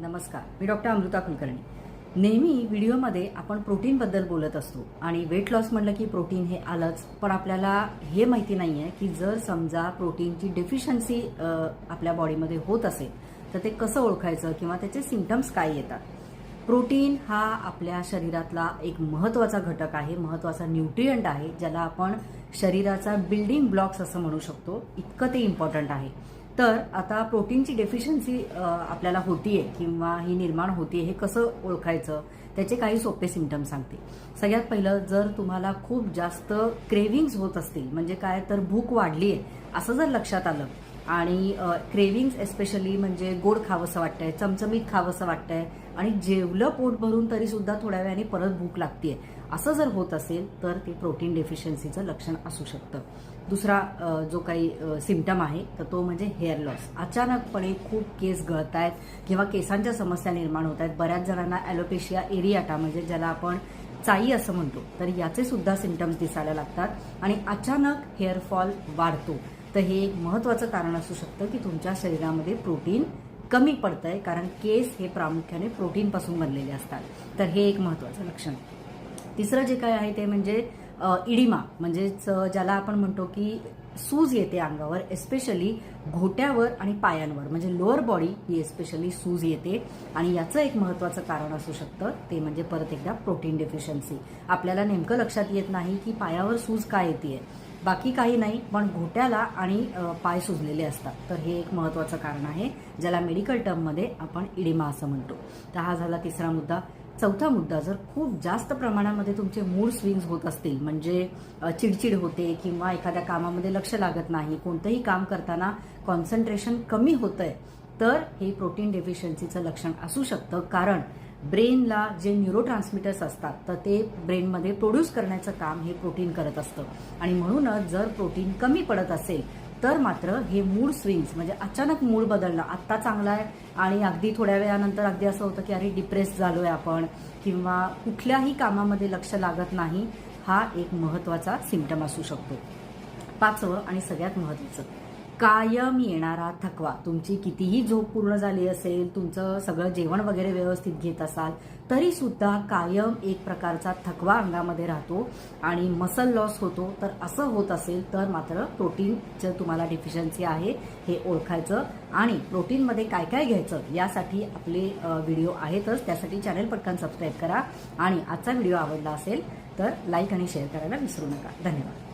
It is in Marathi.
नमस्कार मी डॉक्टर अमृता कुलकर्णी. नेहमी व्हिडिओमध्ये आपण प्रोटीनबद्दल बोलत असतो आणि वेट लॉस म्हणलं की प्रोटीन हे आलंच पण आपल्याला हे माहिती नाही आहे की जर समजा प्रोटीनची डेफिशियन्सी आपल्या बॉडीमध्ये होत असेल तर ते कसं ओळखायचं किंवा त्याचे सिमटम्स काय येतात? प्रोटीन हा आपल्या शरीरातला एक महत्त्वाचा घटक आहे महत्त्वाचा न्यूट्रियंट आहे ज्याला आपण शरीराचा बिल्डिंग ब्लॉक्स असं म्हणू शकतो. इतकं ते इम्पॉर्टंट आहे. तर आता प्रोटीनची डेफिशियन्सी आपल्याला होतीये किंवा ही निर्माण होतीये हे कसं ओळखायचं? त्याचे काही सोपे सिमटम सांगते. सगळ्यात पहिलं जर तुम्हाला खूप जास्त क्रेविंग्स होत असतील म्हणजे काय तर भूक वाढली आहे असं जर लक्षात आलं आणि क्रेविंग्स एस्पेशली म्हणजे गोड खावंसं वाटतंय चमचमीत खावंसं वाटतंय आणि जेवलं पोट भरून तरी सुद्धा थोड्या वेळाने परत भूक लागतीये. असं जर होत असेल तर ते प्रोटीन डेफिशियन्सीचं लक्षण असू शकतं. दुसरा जो काही सिमटम आहे तर तो म्हणजे हेअर लॉस अचानकपणे खूप केस गळत आहेत किंवा केसांच्या समस्या निर्माण होत आहेत बऱ्याच जणांना ॲलोपेशिया एरियाटा म्हणजे ज्याला आपण चाई असं म्हणतो तर याचे सुद्धा सिमटम्स दिसायला लागतात आणि अचानक हेअरफॉल वाढतो. तर हे एक महत्वाचं कारण असू शकतं की तुमच्या शरीरामध्ये प्रोटीन कमी पडतंय कारण केस हे प्रामुख्याने प्रोटीनपासून बनलेले असतात. तर हे एक महत्वाचं लक्षण तिसरं जे काय आहे ते म्हणजे इडिमा म्हणजेच ज्याला आपण म्हणतो की सूज येते अंगावर एस्पेशली घोट्यावर आणि पायांवर. म्हणजे लोअर बॉडी ही एस्पेशली सूज येते. आणि याचं एक महत्त्वाचं कारण असू शकतं ते म्हणजे परत एकदा प्रोटीन डेफिशियन्सी आपल्याला नेमकं लक्षात येत नाही की पायावर सूज काय येते बाकी काही नाही पण घोट्याला आणि पाय सुजलेले असतात. तर हे एक महत्त्वाचं कारण आहे ज्याला मेडिकल टर्ममध्ये आपण इडिमा असं म्हणतो. तर हा झाला तिसरा मुद्दा. चौथा मुद्दा जर खूप जास्त प्रमाणामध्ये तुमचे मूड स्विंग्स होत असतील म्हणजे चिडचिड होते किंवा एखाद्या कामामध्ये लक्ष लागत नाही कोणतंही काम करताना कॉन्सन्ट्रेशन कमी होतंय तर हे प्रोटीन डेफिशियन्सीचं लक्षण असू शकतं कारण ब्रेनला जे न्यूरो ट्रान्समिटर्स असतात तर ते ब्रेनमध्ये प्रोड्यूस करण्याचं काम हे प्रोटीन करत असतं. आणि म्हणूनच जर प्रोटीन कमी पडत असेल तर मात्र हे मूड स्विंग्स म्हणजे अचानक मूड बदलणं आत्ता चांगला आहे. आणि अगदी थोड्या वेळानंतर अगदी असं होतं की अरे डिप्रेस झालोय आपण किंवा कुठल्याही कामामध्ये लक्ष लागत नाही हा एक महत्त्वाचा सिमटम असू शकतो. पाचवं आणि सगळ्यात महत्त्वाचं कायम येणारा थकवा. तुमची कितीही झोप पूर्ण झाली असेल तुमचं सगळं जेवण वगैरे व्यवस्थित घेत असाल तरी सुद्धा कायम एक प्रकारचा थकवा अंगामध्ये राहतो आणि मसल लॉस होतो. तर असं होत असेल तर मात्र प्रोटीनचं तुम्हाला डिफिशियन्सी आहे हे ओळखायचं. आणि प्रोटीनमध्ये काय काय घ्यायचं यासाठी आपले व्हिडिओ आहेतच. त्यासाठी चॅनल पटकन सबस्क्राईब करा. आणि आजचा व्हिडिओ आवडला असेल तर लाईक आणि शेअर करायला विसरू नका. धन्यवाद.